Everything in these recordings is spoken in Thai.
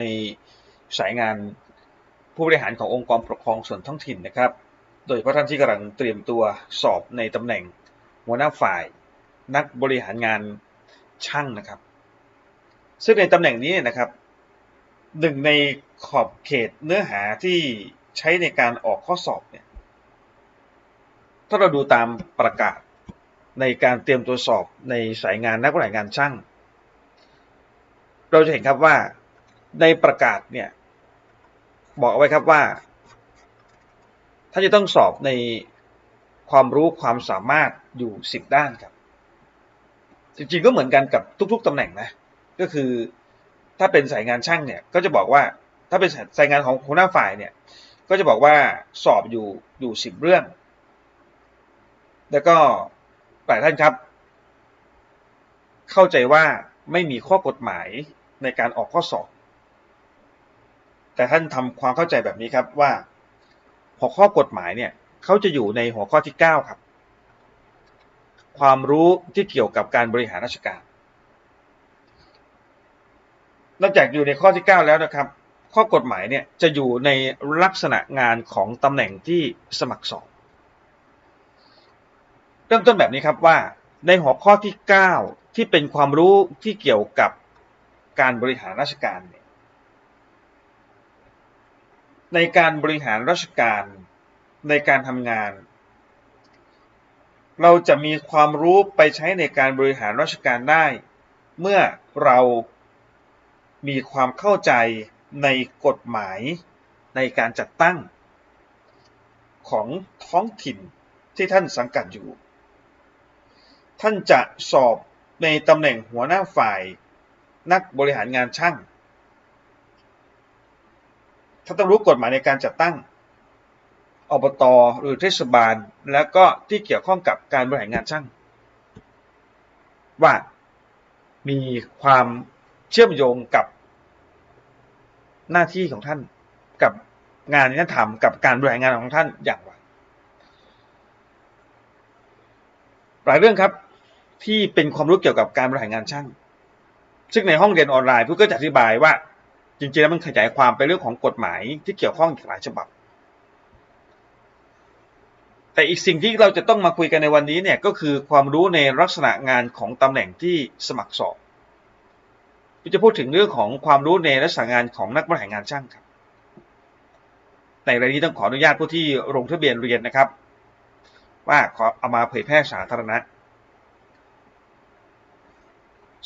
ในสายงานผู้บริหารขององค์กรปกครองส่วนท้องถิ่นนะครับ โดยเฉพาะท่านที่กำลังเตรียมตัวสอบในตำแหน่งหัวหน้าฝ่าย นักบริหารงานช่างนะครับ ซึ่งในตำแหน่งนี้นะครับหนึ่งในขอบเขตเนื้อหาที่ใช้ในการออกข้อสอบเนี่ยถ้าเราดูตามประกาศในการเตรียมตัวสอบในสายงานนักบริหารงานช่าง เราจะเห็นครับว่า ในประกาศเนี่ย บอกเอาไว้ครับว่าท่านจะต้องสอบในความรู้ความสามารถอยู่สิบด้านครับ จริงๆก็เหมือนกันกับทุก ๆตำแหน่งนะ ก็คือถ้าเป็นสายงานช่างเนี่ย ก็จะบอกว่าถ้าเป็นสายงานของหัวหน้าฝ่ายเนี่ย ก็จะบอกว่าสอบอยู่อยู่สิบเรื่อง แล้วก็หลายท่านครับ เข้าใจว่าไม่มีข้อกฎหมายในการออกข้อสอบ แต่ท่านทำความเข้าใจแบบนี้ครับว่า หัวข้อกฎหมายเนี่ยเขาจะอยู่ในหัวข้อที่ 9 ครับ ความรู้ที่เกี่ยวกับการบริหารราชการ นอกจากอยู่ในข้อที่ 9 แล้วนะครับ ข้อกฎหมายเนี่ยจะอยู่ในลักษณะงานของตำแหน่งที่สมัครสอบเริ่มต้นแบบนี้ครับว่าในหัวข้อที่ 9 ที่เป็นความรู้ที่เกี่ยวกับการบริหารราชการเนี่ย ในการบริหารราชการในการทำงาน เราจะมีความรู้ไปใช้ในการบริหารราชการได้ เมื่อเรามีความเข้าใจในกฎหมายในการจัดตั้ง ของท้องถิ่นที่ท่านสังกัดอยู่ ท่านจะสอบในตำแหน่งหัวหน้าฝ่าย นักบริหารงานช่าง ท่านต้องรู้กฎหมายในการจัดตั้งอบตหรือเทศบาล แล้วก็ที่เกี่ยวข้องกับการบริหารงานช่าง ว่ามีความเชื่อมโยงกับหน้าที่ของท่านกับงานที่ท่านทำกับการบริหารงานของท่านอย่างไรหลายเรื่องครับที่เป็นความรู้เกี่ยวกับการบริหารงานช่าง ซึ่งในห้องเรียนออนไลน์ผู้ก็จะอธิบายว่า จริงๆแล้วมันขยายความไปเรื่องของกฎหมายที่เกี่ยวข้องอีกหลายฉบับ แต่อีกสิ่งที่เราจะต้องมาคุยกันในวันนี้เนี่ยก็คือความรู้ในลักษณะงานของตำแหน่งที่สมัครสอบจะพูดถึงเรื่องของความรู้ในลักษณะงานของนักบริหารงานช่างครับในรายนี้ต้องขออนุญาตผู้ที่ลงทะเบียนเรียนนะครับ ว่าขอเอามาเผยแพร่สาธารณะ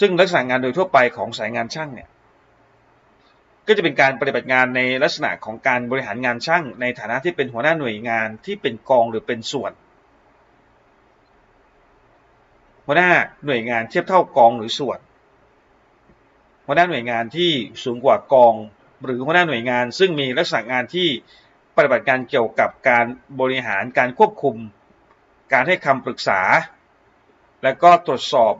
ซึ่งลักษณะงานโดยทั่วไปของสายงานช่างเนี่ย ก็จะเป็นการปฏิบัติงานในลักษณะของการบริหารงานช่างในฐานะที่เป็นหัวหน้าหน่วยงานที่เป็นกองหรือเป็นส่วน หัวหน้าหน่วยงานเทียบเท่ากองหรือส่วน หัวหน้าหน่วยงานที่สูงกว่ากอง หรือหัวหน้าหน่วยงาน ซึ่งมีลักษณะงานที่ปฏิบัติการเกี่ยวกับการบริหารการควบคุม การให้คำปรึกษา และก็ตรวจสอบ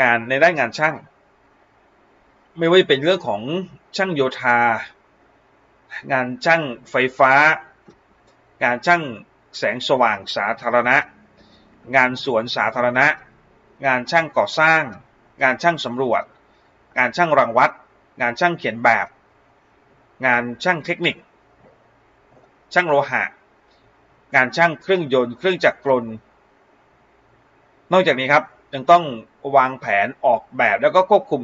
งานในด้านงานช่าง ไม่ว่าจะเป็นเรื่องของช่างโยธา งานช่างไฟฟ้า งานช่างแสงสว่างสาธารณะ งานสวนสาธารณะ งานช่างก่อสร้าง งานช่างสำรวจ งานช่างรังวัด งานช่างเขียนแบบ งานช่างเทคนิค ช่างโลหะ งานช่างเครื่องยนต์เครื่องจักรกล นอกจากนี้ครับยังต้องวางแผนออกแบบแล้วก็ควบคุม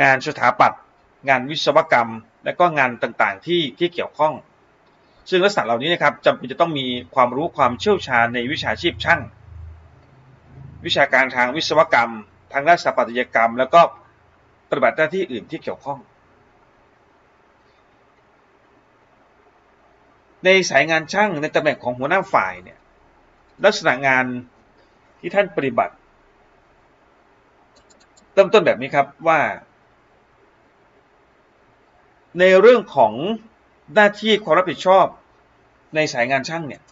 งานสถาปัตย์งานวิศวกรรม และก็งานต่างๆที่ที่เกี่ยวข้อง ซึ่งลักษณะเหล่านี้นะครับจำเป็นจะต้องมีความรู้ความเชี่ยวชาญในวิชาชีพช่าง วิชาการทางวิศวกรรม ทางด้านสถาปัตยกรรม แล้วก็ปฏิบัติหน้าที่อื่นที่เกี่ยวข้อง ในสายงานช่างในตำแหน่งของหัวหน้าฝ่ายเนี่ยลักษณะงานที่ท่านปฏิบัติเริ่มต้นแบบนี้ครับว่า ในเรื่องของหน้าที่ความรับผิดชอบในสายงานช่างเนี่ย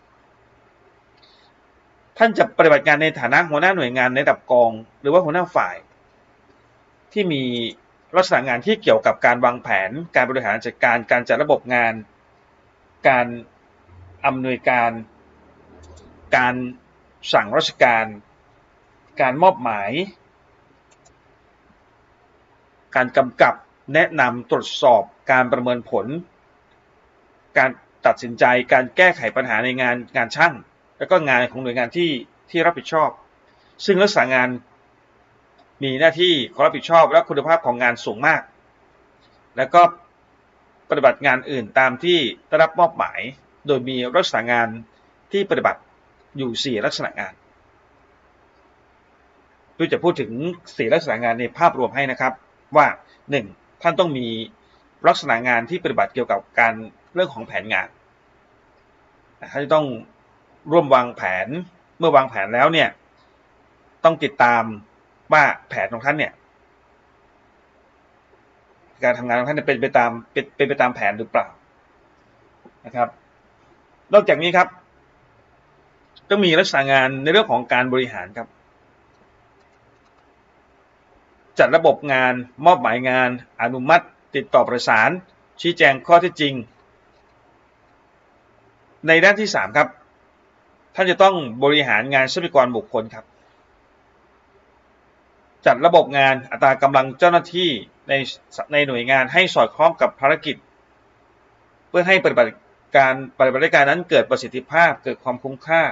ท่านจะปฏิบัติงานในฐานะหัวหน้าหน่วยงานในระดับกอง หรือว่าหัวหน้าฝ่าย ที่มีลักษณะงานที่เกี่ยวกับการวางแผน การบริหารจัดการการจัดระบบงาน การอำนวยการ การสั่งราชการ การมอบหมาย การกำกับ แนะนำตรวจสอบการประเมินผล การตัดสินใจการแก้ไขปัญหาในงานงานช่าง แล้วก็งานของหน่วยงานที่ที่รับผิดชอบ ซึ่งลักษณะงานมีหน้าที่ความรับผิดชอบและคุณภาพของงานสูงมาก แล้วก็ปฏิบัติงานอื่นตามที่ได้รับมอบหมาย โดยมีลักษณะงานที่ปฏิบัติอยู่ 4 ลักษณะงานดูจะพูดถึง 4 ลักษณะงานในภาพรวมให้นะครับว่า 1. ท่านต้องมีลักษณะงานที่ปฏิบัติเกี่ยวกับการเรื่องของแผนงานท่านจะต้องร่วมวางแผนเมื่อวางแผนแล้วเนี่ยต้องติดตามว่าแผนของท่านเนี่ย การทำงานของท่านเป็นไปตามเป็นไปตามแผนหรือเปล่านะครับ นอกจากนี้ครับ ต้องมีลักษณะงานในเรื่องของการบริหารครับ จัดระบบงาน มอบหมายงาน อนุมัติ ติดต่อประสาน ชี้แจงข้อเท็จจริง ในด้านที่ 3 ครับ ท่านจะต้องบริหารงานทรัพยากรบุคคลครับ จัดระบบงานอัตรากำลังเจ้าหน้าที่ในในหน่วยงานให้สอดคล้องกับภารกิจ เพื่อให้ปฏิบัติการปฏิบัติการนั้นเกิดประสิทธิภาพเกิดความคุ้มค่า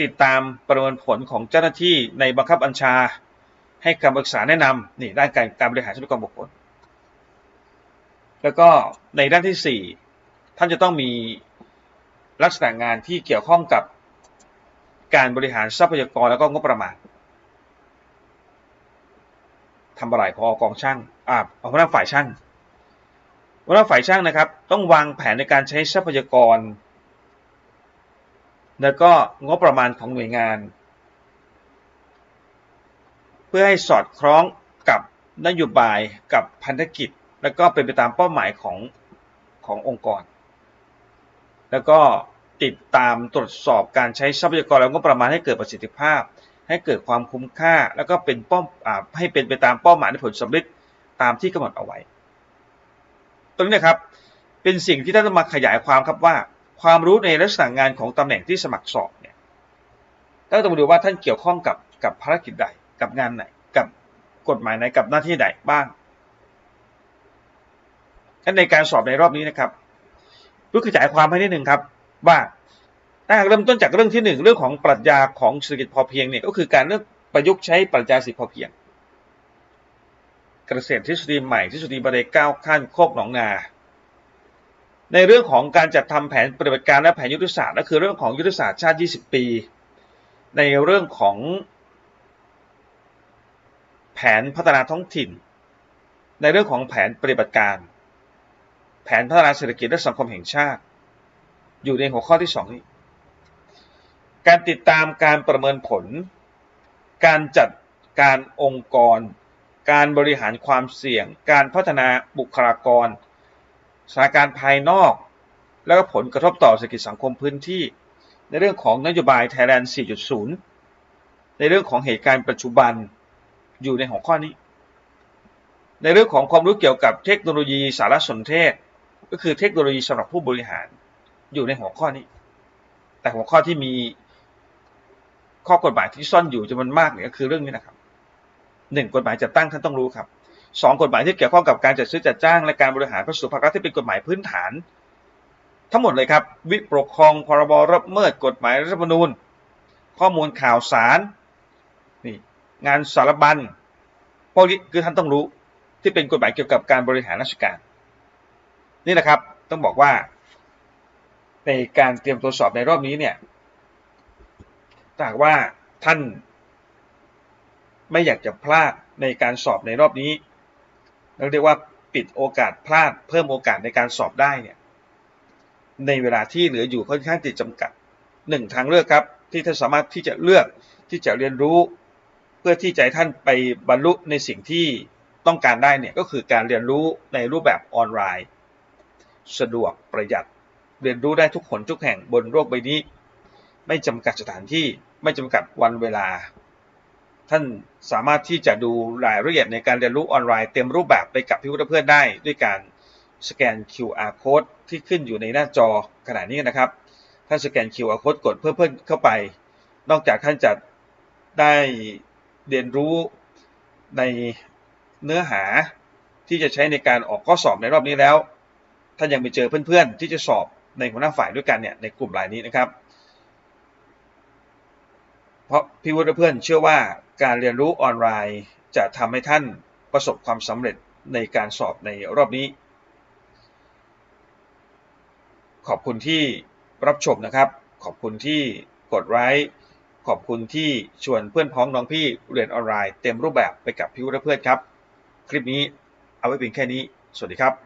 ติดตามประเมินผลของเจ้าหน้าที่ในบังคับบัญชา ให้คำปรึกษาแนะนำนี่ด้านการการบริหารทรัพยากรบุคคล แล้วก็ในด้านที่ 4 ท่านจะต้องมีลักษณะงานที่เกี่ยวข้องกับการบริหารทรัพยากรแล้วก็งบประมาณทำอะไรพอกองช่างอ่าหัวหน้าฝ่ายช่างหัวหน้าฝ่ายช่างนะครับ ต้องวางแผนในการใช้ทรัพยากร แล้วก็งบประมาณของหน่วยงาน พื่อให้สอดคล้องกับนโยบายกับพันธกิจ แล้วก็เป็นไปตามเป้าหมายของขององค์กร แล้วก็ติดตามตรวจสอบการใช้ทรัพยากรและงบประมาณให้เกิดประสิทธิภาพ ให้เกิดความคุ้มค่า แล้วก็เป็นป้อมให้เป็นไปตามเป้าหมายในผลสำเร็จตามที่กำหนดเอาไว้ ตรงนี้นะครับเป็นสิ่งที่ท่านต้องมาขยายความครับว่า ความรู้ในลักษณะงานของตำแหน่งที่สมัครสอบเนี่ยต้องมาดูว่าท่านเกี่ยวข้องกับกับภารกิจใด กับงานไหนกับกฎหมายไหนกับหน้าที่ใดบ้างในการสอบในรอบนี้นะครับเพื่อขยายความให้นิดหนึ่งครับ ว่าถ้าเริ่มต้นจากเรื่องที่หนึ่งเรื่องของปรัชญาของเศรษฐกิจพอเพียงเนี่ยก็คือการเลือกประยุกต์ใช้ปรัชญาสิพอเพียง เกษตรทฤษฎีใหม่ทฤษฎีบริเก้าขั้นโคกหนองนาในเรื่องของการจัดทำแผนปฏิบัติการและแผนยุทธศาสตร์ก็คือเรื่องของยุทธศาสตร์ชาติ 20 ปี ในเรื่องของ นพัฒนาท้องถิ่น ในเรื่องของแผนปฏิบัติการ แผนพัฒนาเศรษฐกิจและสังคมแห่งชาติ อยู่ในหัวข้อที่ 2 นี้ การติดตามการประเมินผล การจัดการองค์กร การบริหารความเสี่ยง การพัฒนาบุคลากรสถานการณ์ภายนอก และก็ผลกระทบต่อเศรษฐกิจสังคมพื้นที่ ในเรื่องของนโยบาย Thailand 4.0 ในเรื่องของเหตุการณ์ปัจจุบัน อยู่ในหัวข้อนี้ ในเรื่องของความรู้เกี่ยวกับเทคโนโลยีสารสนเทศ ก็คือเทคโนโลยีสำหรับผู้บริหาร อยู่ในหัวข้อนี้ แต่หัวข้อที่มีข้อกฎหมายที่ซ่อนอยู่จำนวนมากเนี่ยก็คือเรื่องนี้นะครับหนึ่งกฎหมายจัดตั้งท่านต้องรู้ครับสองกฎหมายที่เกี่ยวข้องกับการจัดซื้อจัดจ้างและการบริหารพระสุภารัฐที่เป็นกฎหมายพื้นฐาน ทั้งหมดเลยครับ วิปกครองพรบรับเมิดกฎหมายรัฐธรรมนูญ ข้อมูลข่าวสาร งานสารบัญพวกนี้คือท่านต้องรู้ที่เป็นกฎหมายเกี่ยวกับการบริหารราชการ นี่นะครับต้องบอกว่า ในการเตรียมตัวสอบในรอบนี้เนี่ยถ้าว่าท่านไม่อยากจะพลาดในการสอบในรอบนี้เราเรียกว่าปิดโอกาสพลาดเพิ่มโอกาสในการสอบได้เนี่ยในเวลาที่เหลืออยู่ค่อนข้างติดจำกัดหนึ่งทางเลือกครับที่ท่านสามารถที่จะเลือกที่จะเรียนรู้ พื่อที่จะท่านไปบรรลุในสิ่งที่ต้องการได้เนี่ยก็คือการเรียนรู้ในรูปแบบออนไลน์ สะดวกประหยัด เรียนรู้ได้ทุกคนทุกแห่งบนโลกใบนี้ ไม่จำกัดสถานที่ไม่จำกัดวันเวลา ท่านสามารถที่จะดูรายละเอียดในการเรียนรู้ออนไลน์เต็มรูปแบบไปกับพี่วุฒิเพื่อนได้ ด้วยการสแกน QR code ที่ขึ้นอยู่ในหน้าจอขณะนี้นะครับ ท่านสแกน QR code กดเพื่อเพิ่มเข้าไป นอกจากท่านจะได้ เรียนรู้ในเนื้อหาที่จะใช้ในการออกข้อสอบในรอบนี้แล้ว ท่านยังไปเจอเพื่อนๆ ที่จะสอบในหัวหน้าฝ่ายด้วยกันเนี่ยในกลุ่มรายนี้นะครับ เพราะพี่วุฒิเพื่อนเชื่อว่าการเรียนรู้ออนไลน์จะทำให้ท่านประสบความสำเร็จในการสอบในรอบนี้ ขอบคุณที่รับชมนะครับ ขอบคุณที่กดไลค์ ขอบคุณที่ชวนเพื่อนพ้องน้องพี่เรียนออนไลน์เต็มรูปแบบไปกับพี่วุฒิเพื่อนครับ คลิปนี้เอาไว้เพียงแค่นี้ สวัสดีครับ